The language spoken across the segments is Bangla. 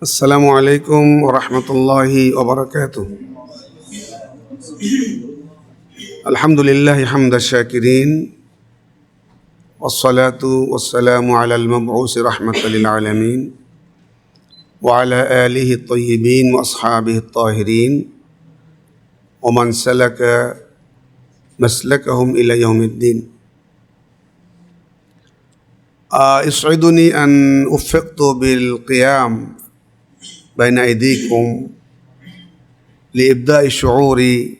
السلام عليكم ورحمة الله وبركاته. الحمد لله حمد الشاكرين والصلاة والسلام على المبعوث رحمة للعالمين وعلى آله الطيبين وأصحابه الطاهرين ومن سلك مسلكهم إلى يوم الدين. آه، يسعدني أن أفقت بالقيام بين أيديكم لإبداء شعوري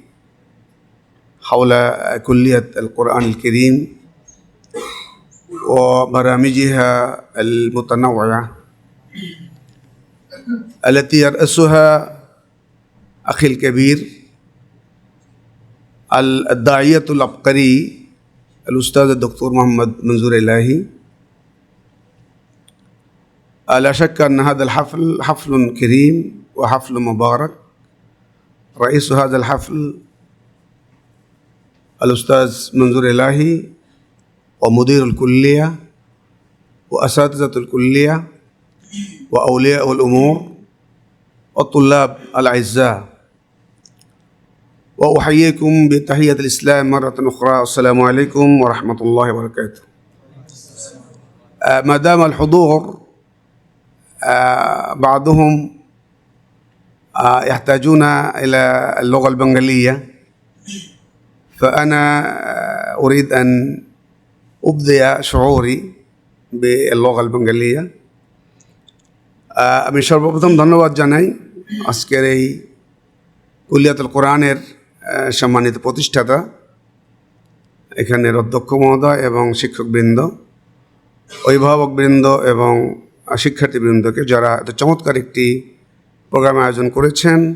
حول كلية القرآن الكريم وبرامجها المتنوعة التي يرأسها أخي الكبير الداعية العبقري الأستاذ الدكتور محمد منظور إلهي. لا شك أن هذا الحفل حفل كريم وحفل مبارك. رئيس هذا الحفل الأستاذ منظور إلهي ومدير الكلية وأساتذة الكلية وأولياء الأمور والطلاب الأعزاء. وأحييكم بتحية الإسلام مرة أخرى. السلام عليكم ورحمة الله وبركاته. آه، ما دام الحضور بعضهم آه، يحتاجون إلى اللغة البنغالية فأنا آه، أريد أن أبدي شعوري باللغة البنغالية আহ, আমি সর্বপ্রথম ধন্যবাদ জানাই আজকের এই কুলিয়াতুল কোরআনের আহ, সম্মানিত প্রতিষ্ঠাতা এখানের অধ্যক্ষ মহোদয় এবং শিক্ষকবৃন্দ অভিভাবকবৃন্দ এবং শিক্ষার্থীবৃন্দকে যারা এত চমৎকার একটি প্রোগ্রাম আয়োজন করেছেন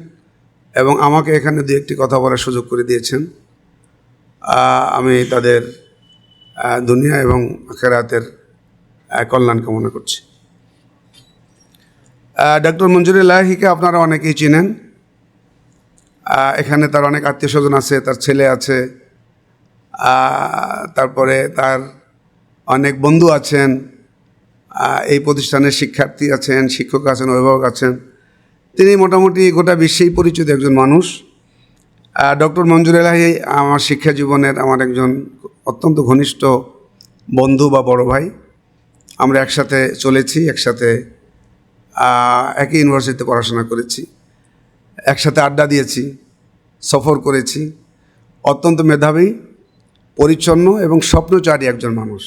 এবং আমাকে এখানে দু একটি কথা বলার সুযোগ করে দিয়েছেন আমি তাদের দুনিয়া এবং আখেরাতের আহ, কল্যাণ কামনা করছি। ডক্টর মঞ্জুরুল্লাহিকে আপনারা অনেকেই চিনেন। এখানে তার অনেক আত্মীয় স্বজন আছে তার ছেলে আছে তারপরে তার অনেক বন্ধু আছেন। এই প্রতিষ্ঠানের শিক্ষার্থী আছেন, শিক্ষক আছেন, অভিভাবক আছেন। তিনি মোটামুটি গোটা বিশ্বেই পরিচিত একজন মানুষ। ডক্টর মঞ্জুর এলাহি আমার শিক্ষা জীবনের আমার একজন অত্যন্ত ঘনিষ্ঠ বন্ধু বা বড় ভাই। আমরা একসাথে চলেছি, একসাথে একই ইউনিভার্সিটিতে পড়াশোনা করেছি। একসাথে আড্ডা দিয়েছি, সফর করেছি। অত্যন্ত মেধাবী, পরিচ্ছন্ন এবং স্বপ্নচারী একজন মানুষ।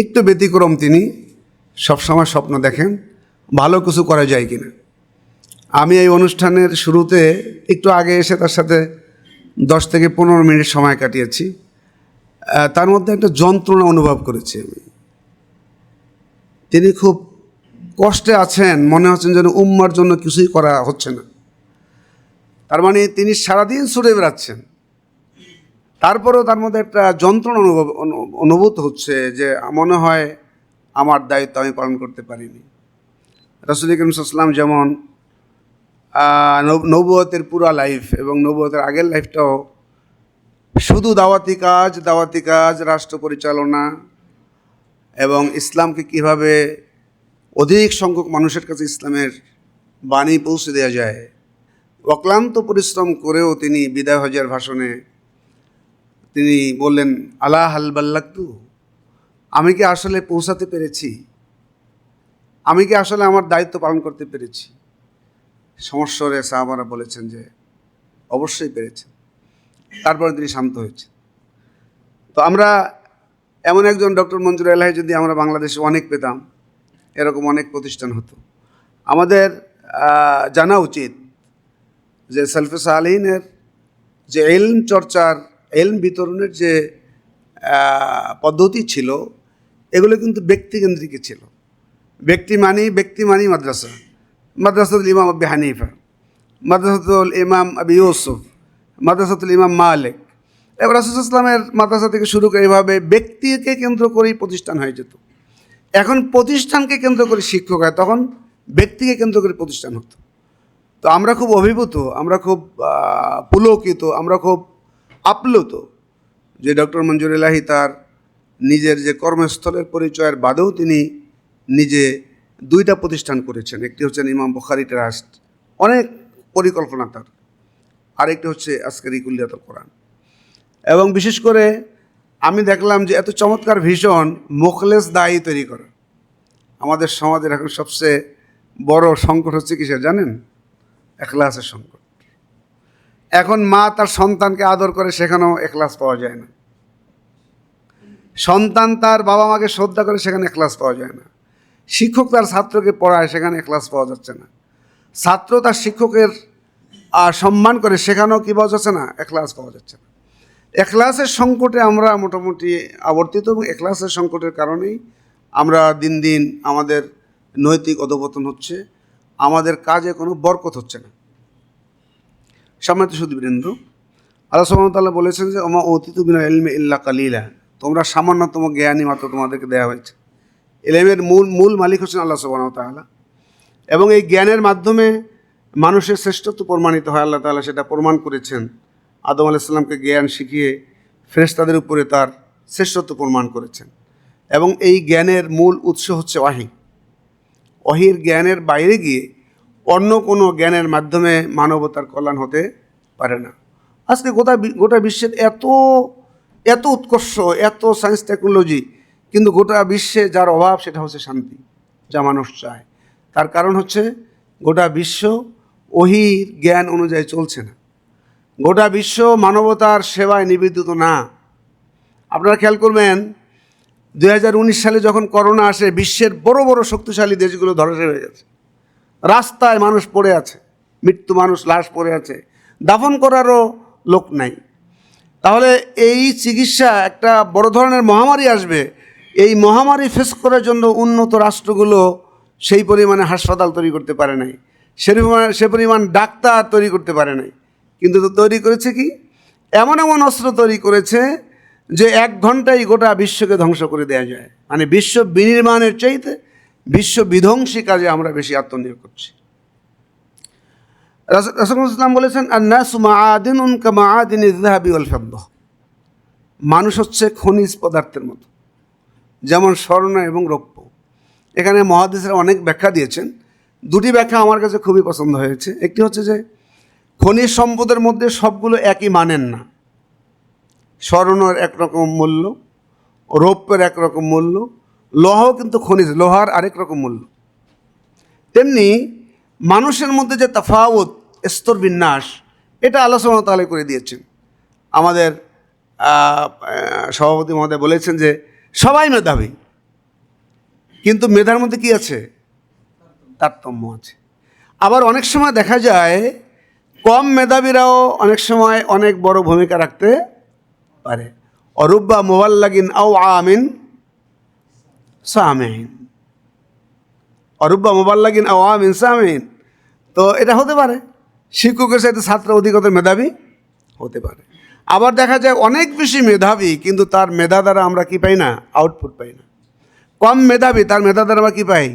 একটু ব্যতিক্রম তিনি সবসময় স্বপ্ন দেখেন, ভালো কিছু করা যায় কি না আমি এই অনুষ্ঠানের শুরুতে একটু আগে এসে তার সাথে দশ থেকে পনেরো মিনিট সময় কাটিয়েছি। তার মধ্যে একটা যন্ত্রণা অনুভব করেছি আমি। তিনি খুব কষ্টে আছেন, মনে হচ্ছেন যেন উম্মার জন্য কিছুই করা হচ্ছে না। তার মানে তিনি সারাদিন ছুটে বেড়াচ্ছেন। তারপরেও তার মধ্যে একটা যন্ত্রণা অনুভব অনুভূত হচ্ছে যে মনে হয় আমার দায়িত্ব আমি পালন করতে পারিনি। রসুল করিম সাল্লাম যেমন আহ, নব- নবুয়তের পুরা লাইফ এবং নবুয়তের আগের লাইফটাও শুধু দাওয়াতি কাজ দাওয়াতি কাজ রাষ্ট্র পরিচালনা এবং ইসলামকে কীভাবে অধিক সংখ্যক মানুষের কাছে ইসলামের বাণী পৌঁছে দেওয়া যায় অক্লান্ত পরিশ্রম করেও তিনি বিদায় হজের ভাষণে তিনি বললেন, আলা হালবাল্লাক্তু আমি কি আসলে পৌঁছাতে পেরেছি? আমি কি আসলে আমার দায়িত্ব পালন করতে পেরেছি? সমস্যরে সাহাবারা বলেছেন যে, অবশ্যই পেরেছেন। তারপরে তিনি শান্ত হয়েছেন। তো আমরা এমন একজন ডক্টর মঞ্জুর এলাহি যদি আমরা বাংলাদেশে অনেক পেতাম, এরকম অনেক প্রতিষ্ঠান হতো। আমাদের জানা উচিত যে সেলফে সালিনের যে এলম চর্চার এলম বিতরণের যে পদ্ধতি ছিল, এগুলো কিন্তু ব্যক্তিকেন্দ্রিক ছিল। ব্যক্তি মানি ব্যক্তি মানি মাদ্রাসা। মাদ্রাসাতুল ইমাম আবি হানিফা, মাদ্রাসাতুল ইমাম আবি ইউসুফ, মাদ্রাসাতুল ইমাম মালিক। এবার রাসুলামের মাদ্রাসা থেকে শুরু করে এভাবে ব্যক্তিকে কেন্দ্র করেই প্রতিষ্ঠান হয়ে যেত। এখন প্রতিষ্ঠানকে কেন্দ্র করে শিক্ষক হয়, তখন ব্যক্তিকে কেন্দ্র করে প্রতিষ্ঠান হতো। তো আমরা খুব অভিভূত, আমরা খুব পুলকিত, আমরা খুব আপ্লুত, যে ডক্টর মঞ্জুর এলাহি তার নিজের যে কর্মস্থলের পরিচয়ের বাদেও তিনি নিজে দুইটা প্রতিষ্ঠান করেছেন। একটি হচ্ছেন ইমাম বুখারি ট্রাস্ট, অনেক পরিকল্পনা তার। আরেকটি হচ্ছে আজকের ইকুল্লিয়াতুল কোরআন। এবং বিশেষ করে আমি দেখলাম যে এত চমৎকার ভীষণ মোখলেস দায়ী তৈরি করা। আমাদের সমাজের এখন সবচেয়ে বড় সংকট হচ্ছে কিসের জানেন? এখলাসের সংকট। এখন মা তার সন্তানকে আদর করে সেখানেও এখলাস পাওয়া যায় না। সন্তান তার বাবা মাকে শ্রদ্ধা করে সেখানে এখলাস পাওয়া যায় না। শিক্ষক তার ছাত্রকে পড়ায় সেখানে এখলাস পাওয়া যাচ্ছে না। ছাত্র তার শিক্ষকের সম্মান করে সেখানেও কী পাওয়া যাচ্ছে না? এখলাস পাওয়া যাচ্ছে না। এখলাসের সংকটে আমরা মোটামুটি আবর্তিত এবং এখলাসের সংকটের কারণেই আমরা দিন দিন আমাদের নৈতিক অধপতন হচ্ছে। আমাদের কাজে কোনো বরকত হচ্ছে না। সম্মানিত সুদীবৃন্দ আল্লাহ সুবহানাহু বলেছেন যে, ওমা অতীত বিনা ইলমে ইল্লা কালিলা। তোমরা সামান্যতম জ্ঞানী মাত্র তোমাদেরকে দেওয়া হয়েছে। এলেমের মূল মূল মালিক হচ্ছেন আল্লাহ সুবহানাহু তাআলা। এবং এই জ্ঞানের মাধ্যমে মানুষের শ্রেষ্ঠত্ব প্রমাণিত হয়। আল্লাহ তাআলা সেটা প্রমাণ করেছেন। আদম আলাইসাল্লামকে জ্ঞান শিখিয়ে ফেরেশতাদের উপরে তার শ্রেষ্ঠত্ব প্রমাণ করেছেন। এবং এই জ্ঞানের মূল উৎস হচ্ছে ওয়াহি। অহির জ্ঞানের বাইরে গিয়ে অন্য কোনো জ্ঞানের মাধ্যমে মানবতার কল্যাণ হতে পারে না। আজকে গোটা গোটা বিশ্বের এত এত উৎকর্ষ, এত সায়েন্স টেকনোলজি কিন্তু গোটা বিশ্বে যার অভাব সেটা হচ্ছে শান্তি, যা মানুষ চায়। তার কারণ হচ্ছে গোটা বিশ্ব অহির জ্ঞান অনুযায়ী চলছে না। গোটা বিশ্ব মানবতার সেবায় নিবেদিত না। আপনারা খেয়াল করবেন দু হাজার উনিশ সালে যখন করোনা আসে, বিশ্বের বড় বড় শক্তিশালী দেশগুলো ধরাশায়ী হয়ে গেছে। রাস্তায় মানুষ পড়ে আছে, মৃত্যু মানুষ লাশ পড়ে আছে, দাফন করারও লোক নাই। তাহলে এই চিকিৎসা একটা বড় ধরনের মহামারী আসবে, এই মহামারী ফেস করার জন্য উন্নত রাষ্ট্রগুলো সেই পরিমাণে হাসপাতাল তৈরি করতে পারে নাই, সে পরিমাণ সে পরিমাণ ডাক্তার তৈরি করতে পারে নাই। কিন্তু তৈরি করেছে কি? এমন এমন অস্ত্র তৈরি করেছে যে এক ঘন্টায় গোটা বিশ্বকে ধ্বংস করে দেওয়া যায়। মানে বিশ্ব বিনির্মাণের চাইতে বিশ্ব বিধ্বংসী কাজে আমরা বেশি আত্মনিয়োগ করছি। রাসুল ইসলাম বলেছেন আর নাসু মাআদিন উনকা মাআদিন ইজহাবি ওয়াল মানুষ হচ্ছে খনিজ পদার্থের মতো, যেমন স্বর্ণ এবং রৌপ্য। এখানে মহাদেশের অনেক ব্যাখ্যা দিয়েছেন। দুটি ব্যাখ্যা আমার কাছে খুবই পছন্দ হয়েছে। একটি হচ্ছে যে, খনিজ সম্পদের মধ্যে সবগুলো একই মানেন না। স্বর্ণের একরকম মূল্য, রৌপ্যের একরকম মূল্য লহ কিন্তু খনিজ, লোহার আরেক রকম মূল্য তেমনি মানুষের মধ্যে যে তাফাওত স্তর বিন্যাস এটা আলোচনা তাহলে করে দিয়েছেন। আমাদের সভাপতি মহোদয় বলেছেন যে সবাই মেধাবী, কিন্তু মেধার মধ্যে কি আছে? তারতম্য আছে। আবার অনেক সময় দেখা যায়, কম মেধাবীরাও অনেক সময় অনেক বড় ভূমিকা রাখতে পারে। অরূপ অরুব্বা মোবাল্লাগিন আও আমিন সামিন অরুব্বা মোবাল্লাগিন আও আমিন সামিন তো এটা হতে পারে। শিক্ষকের সাথে ছাত্র অধিকতর মেধাবী হতে পারে। আবার দেখা যায় অনেক বেশি মেধাবী, কিন্তু তার মেধা দ্বারা আমরা কি পাই না? আউটপুট পাই না। কম মেধাবী, তার মেধা দ্বারা আমরা কী পাই?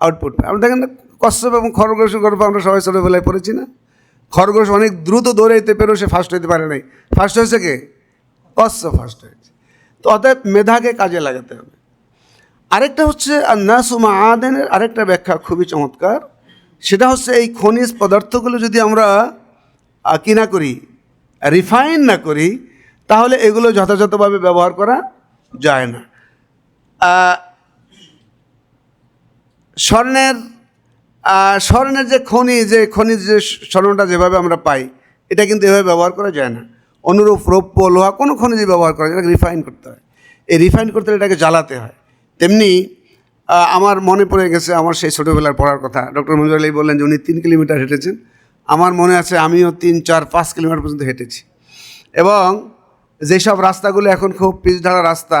আউটপুট পাই। আমরা দেখেন না কশ্যপ এবং খরগোশের গল্প আমরা সবাই ছোটোবেলায় পড়েছি না? খরগোশ অনেক দ্রুত দৌড়াইতে পেরেও সে ফার্স্ট হইতে পারে নাই। ফার্স্ট হয়েছে কে? কশ্যপ ফার্স্ট হয়েছে। তো অতএব মেধাকে কাজে লাগাতে হবে। আরেকটা হচ্ছে আর নাসুমা আদেনের আরেকটা ব্যাখ্যা খুবই চমৎকার। সেটা হচ্ছে এই খনিজ পদার্থগুলো যদি আমরা আহ, কি না করি রিফাইন না করি তাহলে এগুলো যথাযথভাবে ব্যবহার করা যায় না। স্বর্ণের স্বর্ণের যে খনি যে খনিজ যে স্বর্ণটা যেভাবে আমরা পাই এটা কিন্তু এভাবে ব্যবহার করা যায় না। অনুরূপ রৌপ্য লোহা কোনো খনিজই ব্যবহার করা যায় রিফাইন করতে হয়। এই রিফাইন করতে হলে এটাকে জ্বালাতে হয়। তেমনি আমার মনে পড়ে গেছে আমার সেই ছোটোবেলার পড়ার কথা। ডক্টর মঞ্জুর আলী বললেন যে উনি তিন কিলোমিটার হেঁটেছেন। আমার মনে আছে আমিও তিন, চার, পাঁচ কিলোমিটার পর্যন্ত হেঁটেছি। এবং যেসব রাস্তাগুলো এখন খুব পিচঢালা রাস্তা,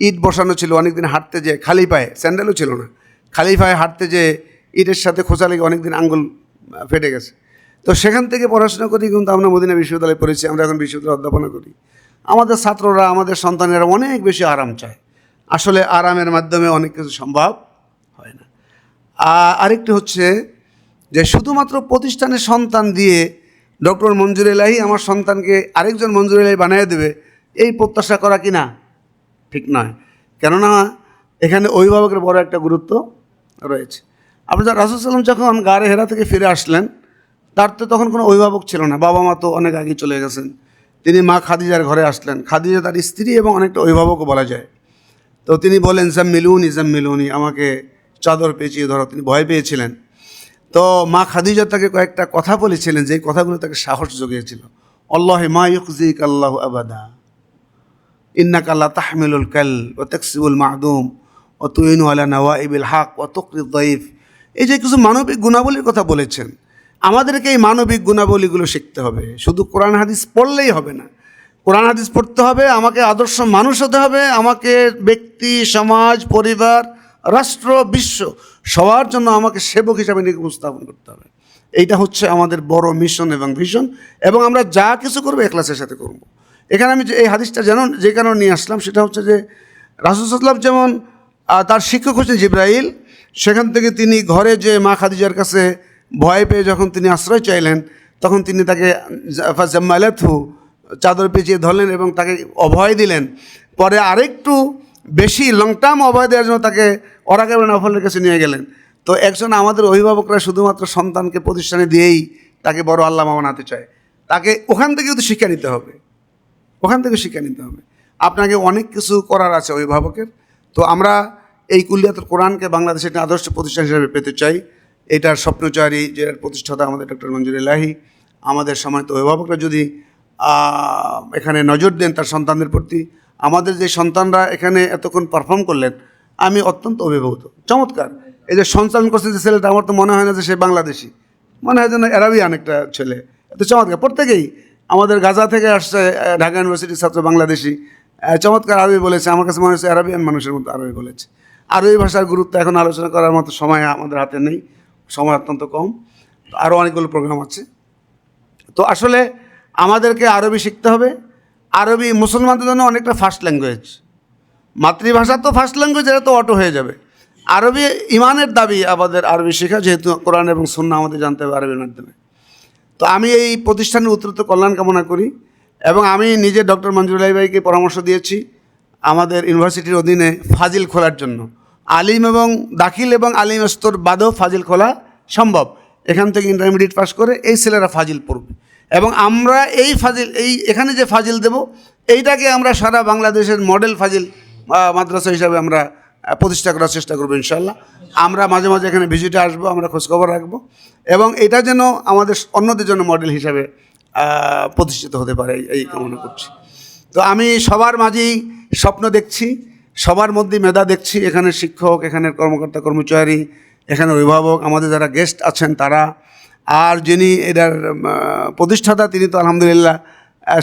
ইট বসানো ছিল, অনেকদিন হাঁটতে যে খালি পায়ে, স্যান্ডেলও ছিল না, খালি পায়ে হাঁটতে যে ইটের সাথে খোঁচা লেগে অনেকদিন আঙ্গুল ফেটে গেছে। তো সেখান থেকে পড়াশোনা করি কিন্তু আমরা মদিনা বিশ্ববিদ্যালয়ে পড়েছি, আমরা এখন বিশ্ববিদ্যালয়ে অধ্যাপনা করি। আমাদের ছাত্ররা, আমাদের সন্তানেরা অনেক বেশি আরাম চায়। আসলে আরামের মাধ্যমে অনেক কিছু সম্ভব হয় না। আরেকটি হচ্ছে যে শুধুমাত্র প্রতিষ্ঠানের সন্তান দিয়ে ডক্টর মঞ্জুর এলাহি আমার সন্তানকে আরেকজন মঞ্জুর এলাহি বানিয়ে দেবে, এই প্রত্যাশা করা কি না? ঠিক নয়। কেননা এখানে অভিভাবকের বড় একটা গুরুত্ব রয়েছে। আপনার রাসুল সাল্লাম যখন গাড়ে হেরা থেকে ফিরে আসলেন, তার তো তখন কোনো অভিভাবক ছিল না, বাবা মা তো অনেক আগে চলে গেছেন। তিনি মা খাদিজার ঘরে আসলেন। খাদিজা তার স্ত্রী এবং অনেকটা অভিভাবকও বলা যায়। তো তিনি বলেন, জাম্মিলুনি জাম্মিলুনি, আমাকে চাদর পেঁচিয়ে ধরো। তিনি ভয় পেয়েছিলেন। তো মা খাদিজা তাকে কয়েকটা কথা বলেছিলেন যে কথাগুলো তাকে সাহস জুগিয়েছিল। আল্লাহ মা ইউকজিক আল্লাহ আবাদা, ইন্নাক আল্লাহ তাহমিলুল কাল ও তকসিবুল মাহদুম ও তুইনু আলা নওয়াইবিল হাক ও তকরিদ দইফ। এই যে কিছু মানবিক গুণাবলীর কথা বলেছেন। আমাদেরকে এই মানবিক গুণাবলীগুলো শিখতে হবে। শুধু কোরআন হাদিস পড়লেই হবে না। কোরআন হাদিস পড়তে হবে, আমাকে আদর্শ মানুষ হতে হবে, আমাকে ব্যক্তি, সমাজ, পরিবার, রাষ্ট্র, বিশ্ব সবার জন্য আমাকে সেবক হিসাবে নিজেকে উপস্থাপন করতে হবে এইটা হচ্ছে আমাদের বড় মিশন এবং ভিশন এবং আমরা যা কিছু করব এখলাসের সাথে করব। এখানে আমি এই হাদিসটা যেন, যে কারণে নিয়ে আসলাম সেটা হচ্ছে যে রাসুসাল্লাম যেমন তার শিক্ষক হচ্ছেন জিব্রাইল, সেখান থেকে তিনি ঘরে যে মা খাদিজার কাছে ভয় পেয়ে যখন তিনি আশ্রয় চাইলেন, তখন তিনি তাকে জাম্মালাথু চাদর পেঁচিয়ে ধরলেন এবং তাকে অভয় দিলেন। পরে আরেকটু বেশি লং টার্ম অভয় দেওয়ার জন্য তাকে অরাকেবেন নফলের কাছে নিয়ে গেলেন। তো একজন আমাদের অভিভাবকরা শুধুমাত্র সন্তানকে প্রতিষ্ঠানে দিয়েই তাকে বড় আল্লাহ বানাতে চায়। তাকে ওখান থেকেও তো শিক্ষা নিতে হবে। ওখান থেকে শিক্ষা নিতে হবে। আপনাকে অনেক কিছু করার আছে অভিভাবকের। তো আমরা এই কুলিয়াতুল কোরআনকে বাংলাদেশের একটি আদর্শ প্রতিষ্ঠান হিসেবে পেতে চাই। এটার স্বপ্নচারী, যে প্রতিষ্ঠাতা আমাদের ডক্টর মঞ্জুর এলাহি আমাদের সম্মানিত অভিভাবকরা যদি এখানে নজর দেন তার সন্তানদের প্রতি। আমাদের যে সন্তানরা এখানে এতক্ষণ পারফর্ম করলেন, আমি অত্যন্ত অভিভূত। চমৎকার। এই যে সঞ্চালন করছে যে ছেলেটা, আমার তো মনে হয় না যে সে বাংলাদেশি। মনে হয় যেন অ্যারাবিয়ান একটা ছেলে। এত চমৎকার। প্রত্যেকেই আমাদের গাজা থেকে আসছে ঢাকা ইউনিভার্সিটির ছাত্র বাংলাদেশি। চমৎকার আরবি বলেছে। আমার কাছে মনে হচ্ছে অ্যারাবিয়ান মানুষের মতো আরবি বলেছে। আরবি ভাষার গুরুত্ব এখন আলোচনা করার মতো সময় আমাদের হাতে নেই। সময় অত্যন্ত কম। আরও অনেকগুলো প্রোগ্রাম আছে। তো আসলে আমাদেরকে আরবি শিখতে হবে। আরবি মুসলমানদের জন্য অনেকটা ফার্স্ট ল্যাঙ্গুয়েজ মাতৃভাষা তো ফার্স্ট ল্যাঙ্গুয়েজ এটা তো অটো হয়ে যাবে। আরবি ইমানের দাবি আমাদের আরবি শেখা, যেহেতু কোরআন এবং সুন্না আমাদের জানতে হবে আরবির মাধ্যমে। তো আমি এই প্রতিষ্ঠানের উত্তরত কল্যাণ কামনা করি এবং আমি নিজে ডক্টর মঞ্জুরুল্লাহ ভাইকে পরামর্শ দিয়েছি আমাদের ইউনিভার্সিটির অধীনে ফাজিল খোলার জন্য। আলিম এবং দাখিল এবং আলিম স্তর বাদেও ফাজিল খোলা সম্ভব। এখান থেকে ইন্টারমিডিয়েট পাস করে এই ছেলেরা ফাজিল পড়বে। এবং আমরা এই ফাজিল, এই এখানে যে ফাজিল দেব, এইটাকে আমরা সারা বাংলাদেশের মডেল ফাজিল মাদ্রাসা হিসাবে আমরা প্রতিষ্ঠা করার চেষ্টা করব ইনশাল্লাহ আমরা মাঝে মাঝে এখানে ভিজিটে আসব, আমরা খোঁজখবর রাখব। এবং এটা যেন আমাদের অন্যদের জন্য মডেল হিসাবে প্রতিষ্ঠিত হতে পারে, এই- এই কামনা করছি। তো আমি সবার মাঝেই স্বপ্ন দেখছি, সবার মধ্যে মেধা দেখছি, এখানে শিক্ষক, এখানের কর্মকর্তা, কর্মচারী, এখানে অভিভাবক, আমাদের যারা গেস্ট আছেন তারা আর যিনি এটার প্রতিষ্ঠাতা, তিনি তো আলহামদুলিল্লাহ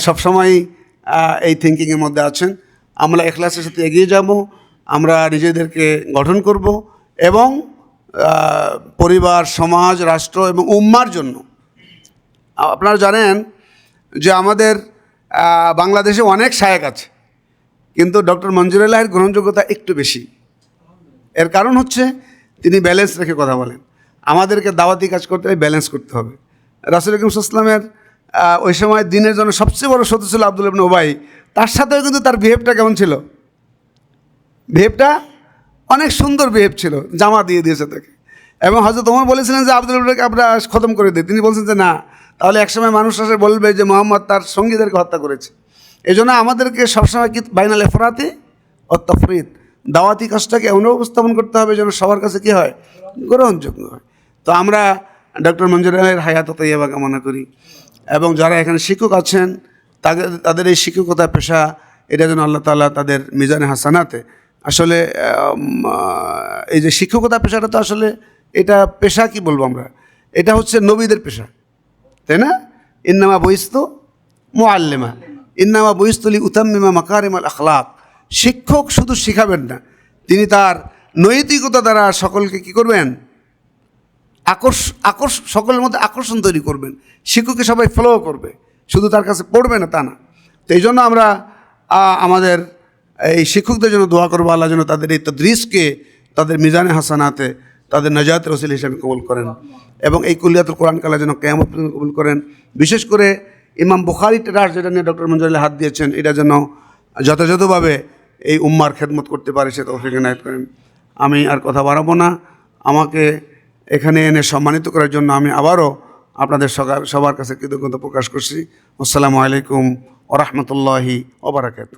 সবসময়ই এই থিঙ্কিংয়ের মধ্যে আছেন। আমরা এখলাসের সাথে এগিয়ে যাব, আমরা নিজেদেরকে গঠন করব এবং পরিবার, সমাজ, রাষ্ট্র এবং উম্মার জন্য। আপনারা জানেন যে আমাদের বাংলাদেশে অনেক শায়েক আছে, কিন্তু ডক্টর মঞ্জুরুল্লাহের গ্রহণযোগ্যতা একটু বেশি। এর কারণ হচ্ছে তিনি ব্যালেন্স রেখে কথা বলেন। আমাদেরকে দাওয়াতি কাজ করতে হলে ব্যালেন্স করতে হবে। রাসুল ইকরম ইসলামের ওই সময় দিনের জন্য সবচেয়ে বড় সদস্য ছিল আব্দুল ইবনে ওবাই তার সাথেও কিন্তু তার বিহেভটা কেমন ছিল? বিহেভটা অনেক সুন্দর বিহেভ ছিল, জামা দিয়ে দিয়েছে তাকে। এবং হয়তো তোমার বলেছিলেন যে, আব্দুল ইবরাকে আমরা খতম করে দিই তিনি বলছেন যে, না, তাহলে একসময় মানুষ আসে বলবে যে, মোহাম্মদ তার সঙ্গীদেরকে হত্যা করেছে। এই জন্য আমাদেরকে সবসময় কি, বাইনাল এফরাতে ও তফরিদ দাওয়াতি কাজটাকে এমন উপস্থাপন করতে হবে যেন সবার কাছে কি হয়, গ্রহণযোগ্য হয়। তো আমরা ডক্টর মঞ্জুর আলের হায়াত তৈবা কামনা করি। এবং যারা এখানে শিক্ষক আছেন তাদের তাদের এই শিক্ষকতা পেশা, এটা যেন আল্লাহ তাআলা তাদের মিজানে হাসানাতে। আসলে এই যে শিক্ষকতা পেশাটা তো আসলে এটা পেশা কি বলব আমরা? এটা হচ্ছে নবীদের পেশা। তাই না? ইন্নামা বইস্ত মোয়াল্লেমা ইন্নামা বইস্তলি উতাম্মিমা মাকারিমাল আখলাক। শিক্ষক শুধু শিখাবেন না, তিনি তার নৈতিকতা দ্বারা সকলকে কি করবেন? আকর্ষ আকর্ষ, সকলের মধ্যে আকর্ষণ তৈরি করবেন। শিক্ষককে সবাই ফলো করবে। শুধু তার কাছে পড়বে না, তা না। তো এই জন্য আমরা আমাদের এই শিক্ষকদের জন্য দোয়া করব আল্লাহ যেন তাদের এই তদ্রিসকে তাদের মিজানে হাসানাতে তাদের নজাত রসিল হিসেবে কবুল করেন এবং এই কুলিয়াতুল কোরআন কালা যেন কেয়ামত পর্যন্ত কবুল করেন। বিশেষ করে ইমাম বুখারি টেরাস যেটা নিয়ে ডক্টর মঞ্জুরুল্লাহ হাত দিয়েছেন, এটা যেন যথাযথভাবে এই উম্মার খেদমত করতে পারে, সে তৌফিক এনায়ত করেন। আমি আর কথা বাড়াবো না। আমাকে এখানে এনে সম্মানিত করার জন্য আমি আবারও আপনাদের সবার কাছে কৃতজ্ঞতা প্রকাশ করছি। আসসালামু আলাইকুম ওরহমতুল্লাহি ওবরাকাতু